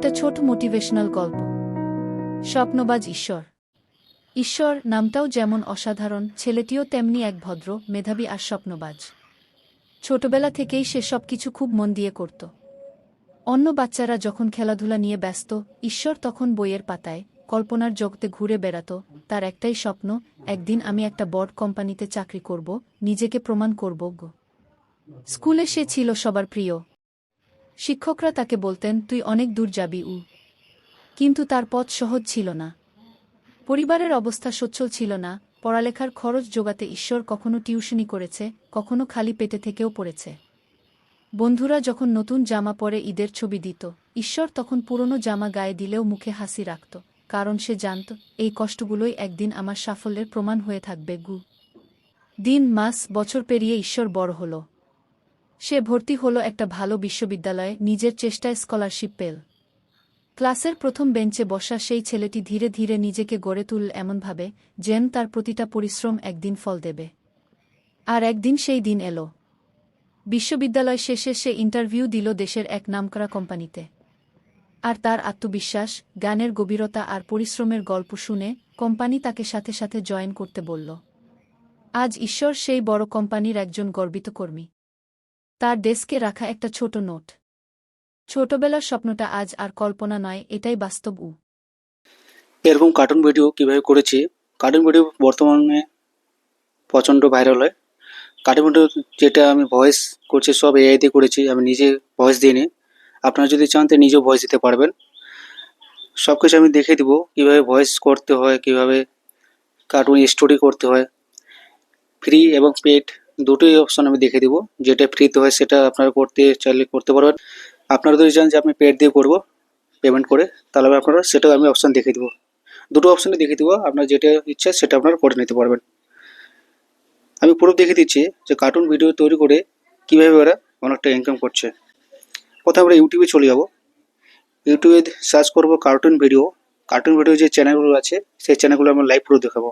একটা ছোট মোটিভেশনাল গল্প। স্বপ্নবাজ ঈশ্বর। ঈশ্বর নামটাও যেমন অসাধারণ, ছেলেটিও তেমনি এক ভদ্র, মেধাবী আর স্বপ্নবাজ। ছোটবেলা থেকেই সে সব কিছু খুব মন দিয়ে করত। অন্য বাচ্চারা যখন খেলাধুলা নিয়ে ব্যস্ত, ঈশ্বর তখন বইয়ের পাতায়, কল্পনার জগতে ঘুরে বেড়াত, তার একটাই স্বপ্ন, একদিন আমি একটা বড় কোম্পানিতে চাকরি করব, নিজেকে প্রমাণ করব স্কুলে সে ছিল সবার প্রিয় শিক্ষকরা তাকে বলতেন, তুই অনেক দূর যাবি উ। কিন্তু তার পথ সহজ ছিল না। পরিবারের অবস্থা সচ্ছল ছিল না। পড়ালেখার খরচ জোগাতে ঈশ্বর কখনো টিউশনি করেছে, কখনো খালি পেটে থেকেও পড়েছে। বন্ধুরা যখন নতুন জামা পরে ঈদের ছবি দিত, ঈশ্বর তখন পুরনো জামা গায়ে দিলেও মুখে হাসি রাখত, কারণ সে জানত, এই কষ্টগুলোই একদিন আমার সাফল্যের প্রমাণ হয়ে থাকবে গু। দিন, মাস, বছর পেরিয়ে ঈশ্বর বড় হল। সে ভর্তি হল একটা ভালো বিশ্ববিদ্যালয়ে নিজের চেষ্টায় স্কলারশিপ পেল। ক্লাসের প্রথম বেঞ্চে বসা সেই ছেলেটি ধীরে ধীরে নিজেকে গড়ে তুলল এমনভাবে যেন তার প্রতিটা পরিশ্রম একদিন ফল দেবে। আর একদিন সেই দিন এলো। বিশ্ববিদ্যালয় শেষে সে ইন্টারভিউ দিল দেশের এক নামকরা কোম্পানিতে। আর তার আত্মবিশ্বাস গানের গভীরতা আর পরিশ্রমের গল্প শুনে কোম্পানি তাকে সাথে সাথে জয়েন করতে বলল, আজ ঈশ্বর সেই বড় কোম্পানির একজন গর্বিত কর্মী। তার ডেস্কে রাখা একটা ছোট নোট। ছোটবেলার স্বপ্নটা আজ আর কল্পনা নয়, এটাই বাস্তব উ। এরকম কার্টুন ভিডিও কীভাবে করেছি? কার্টুন ভিডিও বর্তমানে প্রচণ্ড ভাইরাল হয়। কার্টুন ভিডিও যেটা আমি ভয়েস করছি, সব এআই দিয়ে করেছি, আমি নিজে ভয়েস দিইনি। আপনারা যদি চান তো নিজেও ভয়েস দিতে পারবেন। সব কিছু আমি দেখে দিব, কীভাবে ভয়েস করতে হয়, কীভাবে কার্টুন স্টোরি করতে হয়। ফ্রি এবং পেড দুটোই অপশন আমি দেখে দিব। যেটা ফ্রিতে হয় সেটা আপনারা করতে চাইলে করতে পারবেন। আপনারা যদি চান যে আপনি পেড দিয়ে করব পেমেন্ট করে, তাহলে আপনারা সেটাও আমি অপশন দেখিয়ে দিব। দুটো অপশনে দেখিয়ে দিব, আপনার যেটা ইচ্ছা সেটা আপনারা করে নিতে পারবেন। আমি পুরো দেখিয়ে দিচ্ছি যে কার্টুন ভিডিও তৈরি করে কীভাবে ওরা অনেকটা ইনকাম করছে। প্রথমে আমরা ইউটিউবে চলে যাব। ইউটিউবে সার্চ করব কার্টুন ভিডিও কার্টুন ভিডিও যে চ্যানেলগুলো আছে, সেই চ্যানেলগুলো আমরা লাইভ পুরো দেখাবো।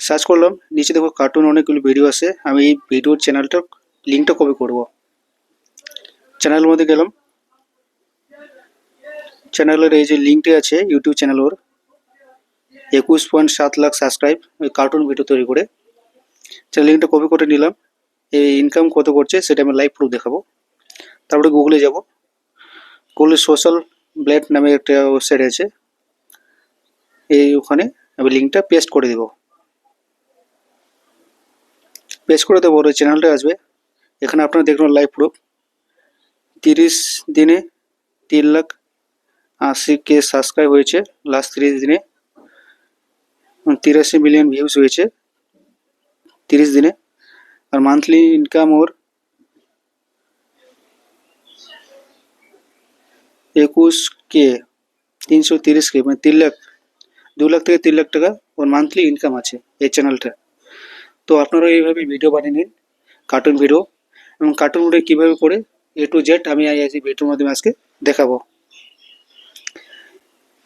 সার্চ করলাম, নিচে দেখো কার্টুন অনেকগুলো ভিডিও আছে। আমি এই ভিডিওর চ্যানেলটার লিঙ্কটা কপি করব। চ্যানেলের মধ্যে গেলাম। চ্যানেলের এই যে লিঙ্কটি আছে ইউটিউব চ্যানেল ওর একুশ পয়েন্ট সাত লাখ সাবস্ক্রাইব ওই কার্টুন ভিডিও তৈরি করে। চ্যানেল লিঙ্কটা কপি করে নিলাম। এই ইনকাম কত করছে, সেটা আমি লাইভ প্রুফ দেখাবো। তারপরে গুগলে যাব। গুগলে সোশ্যাল ব্লেড নামে একটা ওয়েবসাইট আছে। এই ওখানে আমি লিঙ্কটা পেস্ট করে দেব। পেস্ট করে দেবো ওই চ্যানেলটা আসবে। এখানে আপনারা দেখুন লাইভ প্রুফ তিরিশ দিনে তিন লাখ আশি কে সাবস্ক্রাইব হয়েছে লাস্ট তিরিশ দিনে। তিরাশি মিলিয়ন ভিউজ হয়েছে, তিরিশ দিনে। আর মান্থলি ইনকাম ওর একুশ কে তিনশো তিরিশ কে মানে তিন লাখ, দু লাখ থেকে তিন লাখ টাকা ওর মান্থলি ইনকাম আছে এই চ্যানেলটা তো আপনারা এইভাবে ভিডিও বানিয়ে নিন কার্টুন ভিডিও এবং কার্টুন ভিডিও কীভাবে করে এ টু জেড আমি আই এই ভিডিওর মাধ্যমে আজকে দেখাবো।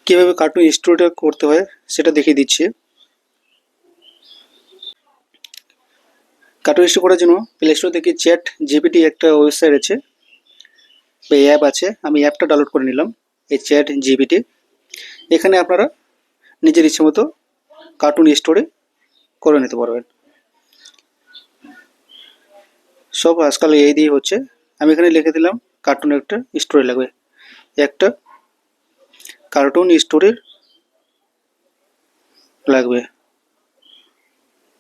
কীভাবে কার্টুন স্টোরিটা করতে হয় সেটা দেখিয়ে দিচ্ছি। কার্টুন স্টোরি করার জন্য প্লে স্টোর থেকে চ্যাট জিপিটি একটা ওয়েবসাইট আছে বা অ্যাপ আছে, আমি অ্যাপটা ডাউনলোড করে নিলাম, এই চ্যাট জিপিটি এখানে আপনারা নিজের ইচ্ছে মতো কার্টুন স্টোরে করে নিতে পারবেন। সব আজকাল এই দিয়ে হচ্ছে। আমি এখানে লিখে দিলাম কার্টুন একটা স্টোরি লাগবে। একটা কার্টুন স্টোরির লাগবে।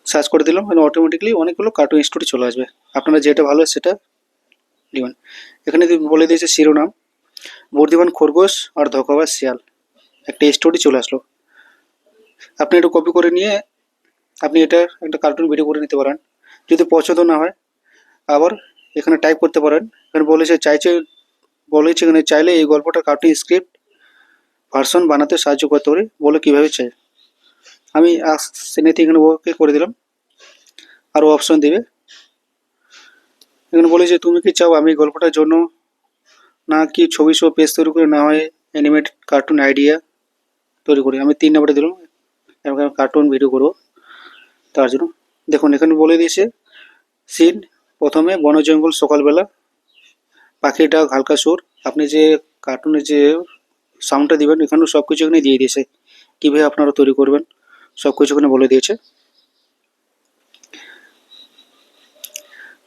সার্চ করে দিলাম মানে অটোমেটিকলি অনেকগুলো কার্টুন স্টোরি চলে আসবে। আপনারা যেটা ভালো সেটা নেবেন। এখানে বলে দিয়েছে শিরোনাম, বুদ্ধিমান খরগোশ আর ধোকাবাজ শিয়াল। একটা স্টোরি চলে আসলো। আপনি এটা কপি করে নিয়ে আপনি এটা একটা কার্টুন ভিডিও করে নিতে পারেন। যদি পছন্দ না হয় আবার এখানে টাইপ করতে পারেন। এখানে বলেছে চাইছে বলেছে এখানে চাইলে এই গল্পটা কার্টুন স্ক্রিপ্ট ভার্সন বানাতে সাহায্য করতে পারি। বলে কীভাবে চাই? আমি শ্রেণীতে এখানে ওকে করে দিলাম। আরও অপশন দেবে। এখানে বলে যে তুমি কি চাও আমি গল্পটার জন্য না কি ছবি সহ পেজ তৈরি করে না হয় অ্যানিমেট কার্টুন আইডিয়া তৈরি করি? আমি তিন নাম্বারে দিলাম। কার্টুন ভিডিও করব। তার জন্য দেখুন, এখানে বলে দিয়েছে সিন প্রথমে বন জঙ্গল সকালবেলা ডাক হালকা সুর, আপনি যে কার্টুনের যে সাউন্ডটা দিবেন এখানে সব কিছু এখানে দিয়ে দিয়েছে। কীভাবে আপনারা তৈরি করবেন সব কিছু এখানে বলে দিয়েছে।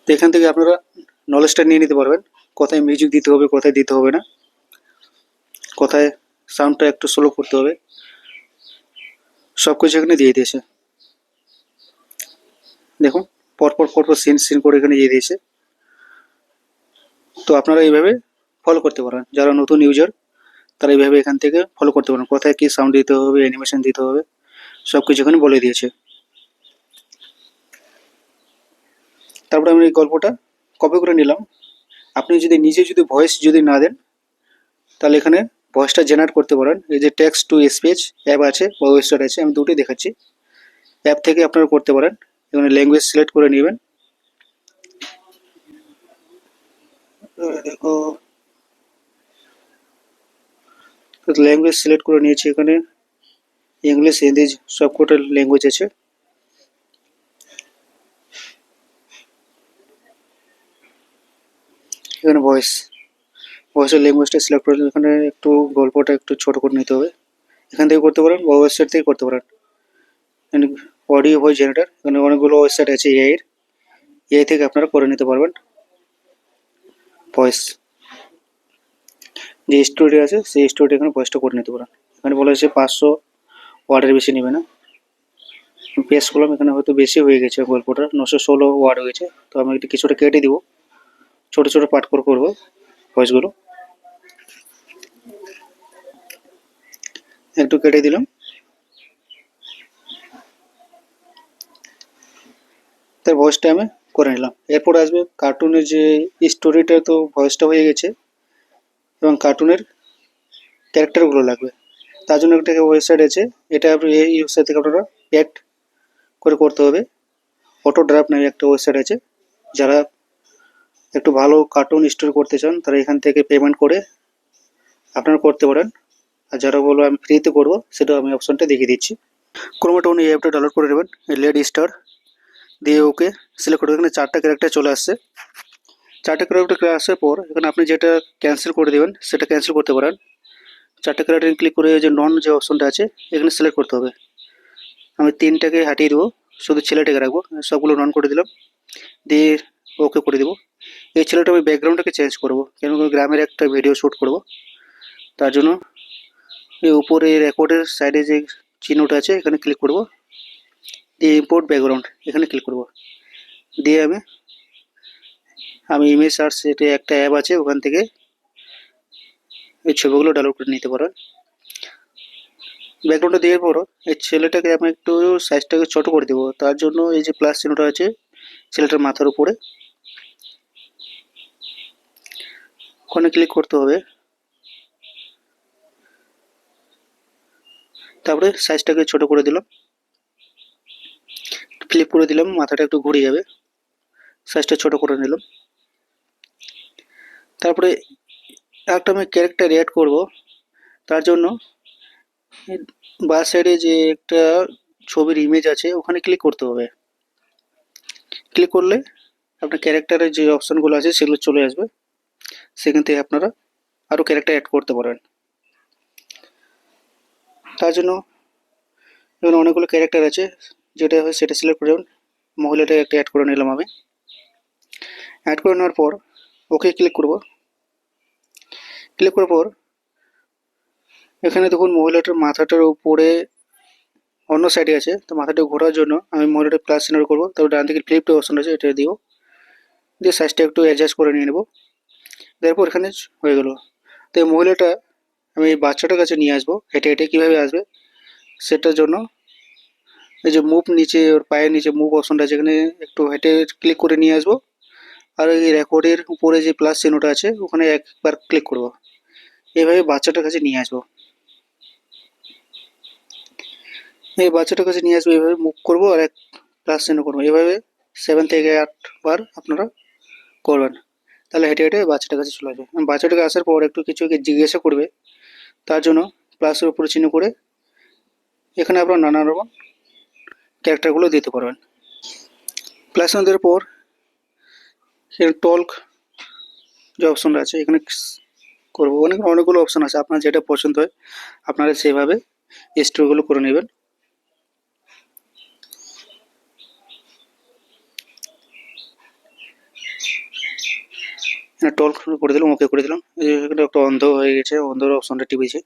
তো এখান থেকে আপনারা নলেজটা নিয়ে নিতে পারবেন, কোথায় মিউজিক দিতে হবে, কোথায় দিতে হবে না, কোথায় সাউন্ডটা একটু স্লো করতে হবে সব কিছু এখানে দিয়ে দিয়েছে। দেখুন পরপর পরপর সিন সিন করে এখানে দিয়ে দিয়েছে। তো আপনারা এইভাবে ফলো করতে পারেন। যারা নতুন ইউজার তারা এইভাবে এখান থেকে ফলো করতে পারেন। কোথায় কি সাউন্ড দিতে হবে অ্যানিমেশন দিতে হবে সব কিছু এখানে বলে দিয়েছে। তারপরে আমি এই গল্পটা কপি করে নিলাম। আপনি যদি নিজে যদি ভয়েস যদি না দেন, তাহলে এখানে ভয়েসটা জেনারেট করতে পারেন। এই যে টেক্সট টু স্পিচ অ্যাপ আছে বা ওয়েবসাইট আছে, আমি দুটোই দেখাচ্ছি। অ্যাপ থেকে আপনারা করতে পারেন। এখানে ল্যাঙ্গুয়েজ সিলেক্ট করে নেবেন। দেখো। ল্যাঙ্গুয়েজ সিলেক্ট করে নিয়েছি এখানে। ইংলিশ হিন্দি সব কটা ল্যাঙ্গুয়েজ আছে। এখানে ভয়েস ভয়েসের ল্যাঙ্গুয়েজটা সিলেক্ট করে এখানে একটু গল্পটা একটু ছোট করে নিতে হবে। এখান থেকে করতে পারেন বা ওয়েবসাইট থেকে করতে পারেন। অডিও ভয়েস জেনারেটর এখানে অনেকগুলো ওয়েবসাইট আছে এআই এর। এআই থেকে আপনারা করে নিতে পারবেন। ভয়েস যে স্টুডিও আছে, সেই স্টুডিও এখানে ভয়েসটা করে নিতে পারেন। এখানে বলা হয়েছে পাঁচশো ওয়ার্ডের বেশি নেবে না পেস করলাম এখানে হয়তো বেশি হয়ে গেছে গল্পটা, নশো ষোলো ওয়ার্ড হয়েছে। তো আমি একটু কিছুটা কেটে দিব। ছোট ছোট পাঠ করে করব ভয়েসগুলো একটু কেটে দিলাম। তার ভয়েসটা আমি করে নিলাম। এরপর আসবে কার্টুনের যে স্টোরিটা তো ভয়েসটা হয়ে গেছে, এবং কার্টুনের ক্যারেক্টারগুলো লাগবে। তার জন্য একটা ওয়েবসাইট আছে, এটা আপনি এই ওয়েবসাইট থেকে আপনারা অ্যাড করে করতে হবে। অটো ড্রাফট নামে একটা ওয়েবসাইট আছে, যারা একটু ভালো কার্টুন স্টোরি করতে চান, তারা এখান থেকে পেমেন্ট করে আপনারা করতে পারেন। আর যারা বলব আমি ফ্রিতে করব সেটা আমি অপশনটা দেখিয়ে দিচ্ছি। ক্রোমাটোন এই অ্যাপটা ডাউনলোড করে নেবেন লেড স্টার দিয়ে ওকে সিলেক্ট করে এখানে চারটা ক্যারেক্টার চলে আসছে। চারটা ক্যারেক্টার আসার পর এখানে আপনি যেটা ক্যান্সেল করে দেবেন, সেটা ক্যান্সেল করতে পারেন। চারটা ক্যারেক্টার ক্লিক করে যে নন যে অপশনটা আছে, এখানে সিলেক্ট করতে হবে। আমি তিনটাকে হাটিয়ে দেবো, শুধু ছেলেটাকে রাখব, সবগুলো নন করে দিলাম। দিয়ে ওকে করে দেবো। এই ছেলেটা আমি ব্যাকগ্রাউন্ডটাকে চেঞ্জ করব, কেন গ্রামের একটা ভিডিও শ্যুট করব। তার জন্য এই উপরে রেকর্ডের সাইডে যে চিহ্নটা আছে, এখানে ক্লিক করব। দিয়ে ইম্পোর্ট ব্যাকগ্রাউন্ড এখানে ক্লিক করব। দিয়ে আমি আমি ইমেজ সার্চ এটা একটা অ্যাপ আছে, ওখান থেকে এই ছবিগুলো ডাউনলোড করে নিতে পারেন ব্যাকগ্রাউন্ডটা দেওয়ার পর এই ছেলেটাকে আমি একটু সাইজটাকে ছোট করে দেবো। তার জন্য এই যে প্লাস চিহ্নটা আছে, ছেলেটার মাথার উপরে। ওখানে ক্লিক করতে হবে। তারপরে সাইজটাকে ছোট করে দিলাম। ফ্লিপ করে দিলাম, মাথাটা একটু ঘুরে যাবে। সাইজটা ছোট করে নিলাম। তারপরে একটা আমি ক্যারেক্টার অ্যাড করব। তার জন্য বা সাইডে যে একটা ছবির ইমেজ আছে, ওখানে ক্লিক করতে হবে। ক্লিক করলে আপনার ক্যারেক্টারের যে অপশানগুলো আছে, সেগুলো চলে আসবে। সেখান থেকে আপনারা আরও ক্যারেক্টার অ্যাড করতে পারেন। তার জন্য এখানে অনেকগুলো ক্যারেক্টার আছে। যেটা হয় সেটা সিলেক্ট করে মহিলাটা একটা অ্যাড করে নিলাম আমি। অ্যাড করে নেওয়ার পর ওকে ক্লিক করব। ক্লিক করার পর এখানে দেখুন মহিলাটার মাথাটার উপরে অন্য সাইডে আছে। তো মাথাটা ঘোরার জন্য আমি মহিলাটা প্লাস চিহ্ন করব। তারপর ডান দিকে ফ্লিপটা অপশন আছে এটা দিও দিয়ে সাইজটা একটু অ্যাডজাস্ট করে নিয়ে নেব। তারপর এখানে হয়ে গেল। তো এই মহিলাটা আমি বাচ্চাটার কাছে নিয়ে আসব। হেঁটে হেঁটে কীভাবে আসবে? সেটার জন্য এই যে মুভ নিচে, ওর পায়ের নিচে মুভ অপশনটা আছে, এখানে একটু হেঁটে ক্লিক করে নিয়ে আসব। আর এই রেকর্ডের উপরে যে প্লাস চিহ্নটা আছে, ওখানে একবার ক্লিক করব। এইভাবে বাচ্চাটার কাছে নিয়ে আসব। এই বাচ্চাটার কাছে নিয়ে আসব এইভাবে মুভ করব আর এক প্লাস চিহ্ন করব। এইভাবে সেভেন থেকে আটবার আপনারা করবেন। তাহলে হেঁটে হেঁটে বাচ্চাটার কাছে চলে আসবে। বাচ্চাটাকে আসার পর একটু কিছু জিজ্ঞাসা করবে, তার জন্য প্লাসের উপরে চিহ্ন করে এখানে আপনারা নানা রকম ক্যারেক্টারগুলো দিতে পারবেন। প্লাস দেওয়ার পর টল্ক যে অপশনটা আছে এখানে করব। অনেক, অনেকগুলো অপশন আছে। আপনার যেটা পছন্দ হয়, আপনারা সেভাবে স্টোরগুলো করে নেবেন। টল করে দিলাম ওকে করে দিলাম। এখানে একটা অন্ধ হয়ে গেছে, অন্ধর অপশনটা টিপেছে।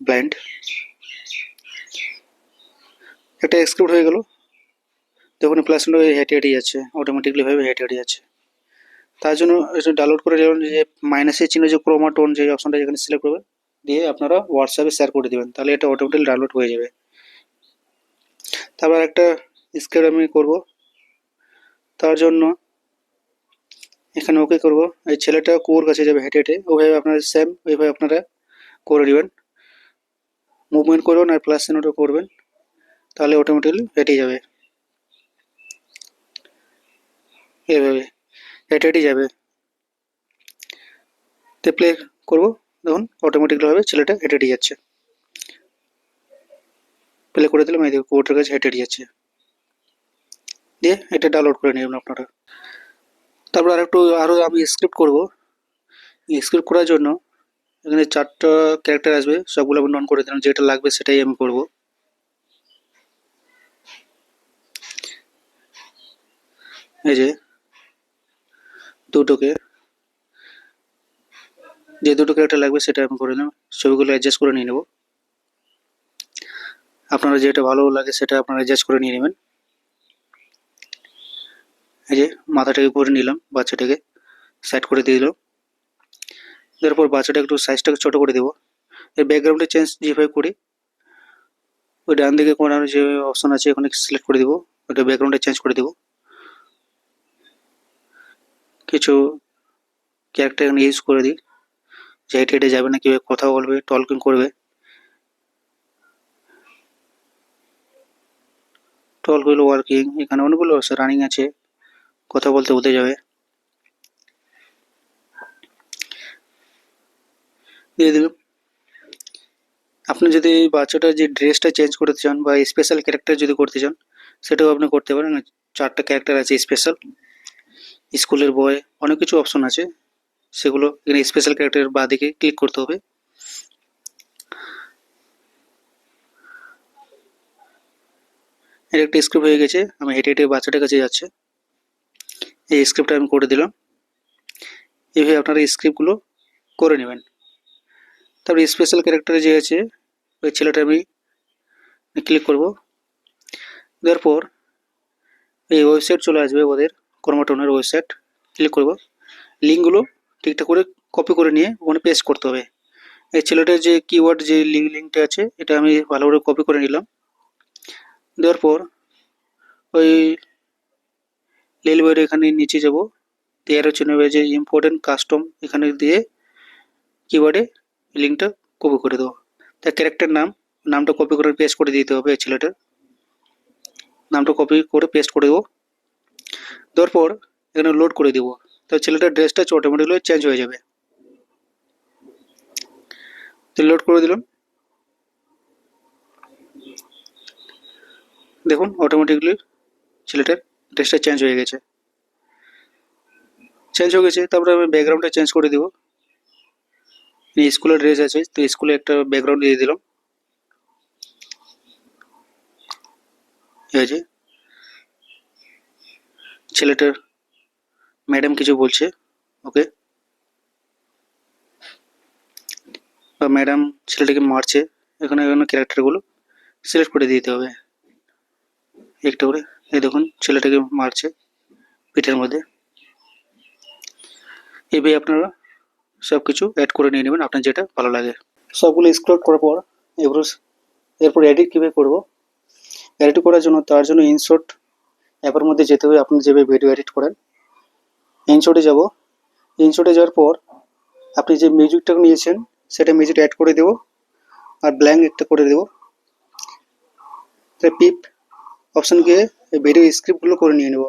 ব্লাইন্ড একটা এক্সক্রিপ্ট হয়ে গেল। দেখুন প্লাস হেঁটে হেঁটে যাচ্ছে অটোমেটিকলি ভাবে হেঁটে হেঁটে যাচ্ছে তার জন্য ডাউনলোড করে নেবেন যে মাইনাসের চিহ্ন যে ক্রোমাটোন যে অপশনটা যেখানে সিলেক্ট করবেন দিয়ে আপনারা হোয়াটসঅ্যাপে শেয়ার করে দিবেন, তাহলে এটা অটোমেটিক ডাউনলোড হয়ে যাবে। তারপর একটা স্ক্রিপ্ট আমি করব। তার জন্য এখানে ওকে করব। এই ছেলেটা কুয়োর কাছে যাবে হেঁটে হেঁটে ওইভাবে আপনারা সেম ওইভাবে আপনারা করে নেবেন মুভমেন্ট করবেন আর প্লাস চিহ্নটা করবেন। তাহলে অটোমেটিকলি হেঁটে যাবে। এভাবে হেঁটে হেঁটে যাবে। তো প্লে করব, দেখুন অটোমেটিকলি হবে ছেলেটা হেঁটে হেঁটে যাচ্ছে। প্লে করে দিলাম এই দেখো কোর্টের কাছে হেঁটে হেঁটে যাচ্ছে। দিয়ে এটা ডাউনলোড করে নেবেন আপনারা। তারপর আর একটু আরও আমি স্ক্রিপ্ট করব। স্ক্রিপ্ট করার জন্য এখানে চারটা ক্যারেক্টার আসবে, সবগুলো আমি নন করে দিলাম, যেটা লাগবে সেটাই আমি করব। এই যে, দুটোকে, যে দুটো ক্যারেক্টার লাগবে সেটা আমি করে নিলাম ছবিগুলো অ্যাডজাস্ট করে নিয়ে নেব। আপনারা যেটা ভালো লাগে সেটা আপনারা অ্যাডজাস্ট করে নিয়ে নেবেন। এই যে, মাথাটাকে করে নিলাম, বাচ্চাটাকে সাইড করে দিয়ে দিলাম। তারপর বাচ্চাটা একটু সাইজটাকে ছোট করে দেবো। এর ব্যাকগ্রাউন্ডে চেঞ্জ যেভাবে করি, ওই ডান দিকে কোনার যে অপশন আছে, ওখানে সিলেক্ট করে দেবো। ওটা ব্যাকগ্রাউন্ডে চেঞ্জ করে দেবো। কিছু ক্যারেক্টার এখানে ইউজ করে দিই। যে হেঁটে হেঁটে যাবে না, কীভাবে কথা বলবে টলকিং করবে। টল হইল ওয়ার্কিং এখানে অনেকগুলো আছে রানিং আছে, কথা বলতে বলতে যাবে। দিয়ে দিলাম। আপনি যদি বাচ্চাটার যে ড্রেসটা চেঞ্জ করতে চান বা স্পেশাল ক্যারেক্টার যদি করতে চান, সেটাও আপনি করতে পারেন। চারটা ক্যারেক্টার আছে স্পেশাল স্কুলের বয় অনেক কিছু অপশন আছে। সেগুলো এখানে স্পেশাল ক্যারেক্টারের বা দিকে ক্লিক করতে হবে। এর একটা স্ক্রিপ্ট হয়ে গেছে, আমি হেঁটে হেঁটে বাচ্চাটার কাছে যাচ্ছে। এই স্ক্রিপ্টটা আমি করে দিলাম। এইভাবে আপনারা স্ক্রিপ্টগুলো করে নেবেন। তারপরে স্পেশাল ক্যারেক্টারে যে আছে, ওই ছেলেটা আমি ক্লিক করব। দেওয়ার পর এই ওয়েবসাইট চলে আসবে ওদের। কর্মটনের ওয়েবসাইট ক্লিক করব। লিঙ্কগুলো ঠিকঠাক করে কপি করে নিয়ে ওখানে পেস্ট করতে হবে। এই ছেলেটার যে কিওয়ার্ড যে লিঙ্ক লিঙ্কটা আছে, এটা আমি ভালো করে কপি করে নিলাম। দেওয়ার পর ওই লেল বইয়ের এখানে নিচে যাব। দিয়ে হচ্ছে নেবে যে ইম্পর্টেন্ট কাস্টম এখানে দিয়ে কিওয়ার্ডে লিঙ্কটা কপি করে দেবো। তার ক্যারেক্টার নাম, নামটা কপি করে পেস্ট করে দিতে হবে ছেলেটার। নামটা কপি করে পেস্ট করে দেবো। দেওয়ার পর এখানে লোড করে দেবো। তো ছেলেটার ড্রেসটা অটোমেটিকলি চেঞ্জ হয়ে যাবে। তো লোড করে দিলাম। দেখুন অটোমেটিকলি ছেলেটার ড্রেসটা চেঞ্জ হয়ে গেছে। চেঞ্জ হয়ে গেছে, তারপরে আমি ব্যাকগ্রাউন্ডটা চেঞ্জ করে দিব। স্কুলের ড্রেস আছে, তো স্কুলে একটা ব্যাকগ্রাউন্ড দিয়ে দিলাম। এই যে ছেলেটার ম্যাডাম কিছু বলছে, ওকে? বা ম্যাডাম ছেলেটাকে মারছে, এখানে এখানে ক্যারেক্টারগুলো সিলেক্ট করে দিতে হবে। একটা করে, এই দেখুন, ছেলেটাকে মারছে পিঠের মধ্যে। এভাবে আপনারা সব কিছু অ্যাড করে নিয়ে নেবেন, আপনার যেটা ভালো লাগে। সবগুলো স্ক্রল করার পর, এরপর এরপর এডিট কীভাবে করব? এডিট করার জন্য তার জন্য ইনশর্ট অ্যাপের মধ্যে যেতে হবে আপনি যেভাবে ভিডিও এডিট করেন। ইনশর্টে যাব। ইনশর্টে যাওয়ার পর আপনি যে মিউজিকটা নিয়েছেন, সেটা মিউজিক অ্যাড করে দেবো আর ব্ল্যাঙ্ক একটা করে দেবো। পিপ অপশন গিয়ে ভিডিও স্ক্রিপ্টগুলো করে নিয়ে নেব।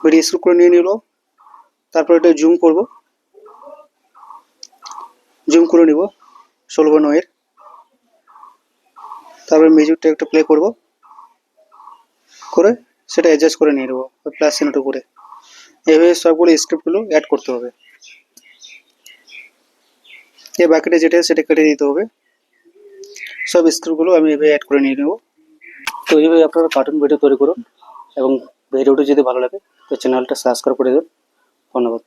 ভিডিও স্ক্রিপ্ট করে নিয়ে নিল তারপর এটা জুম করব। জুম করে নিব। ষোলো নয়ের তারপরে মিউজিকটা একটা প্লে করব। করে সেটা অ্যাডজাস্ট করে নিয়ে নেব প্লাস চিহ্নটা উপরে। এইভাবে সবগুলো স্ক্রিপ্টগুলো অ্যাড করতে হবে। এ বাকিটা যেটা সেটা কেটে দিতে হবে। সব স্ক্রিপ্টগুলো আমি এভাবে অ্যাড করে নিয়ে নেব। তো এইভাবে আপনারা কার্টুন ভিডিও তৈরি করুন এবং ভিডিওটি যদি ভালো লাগে, তো চ্যানেলটা সাবস্ক্রাইব করে দেবেন ধন্যবাদ।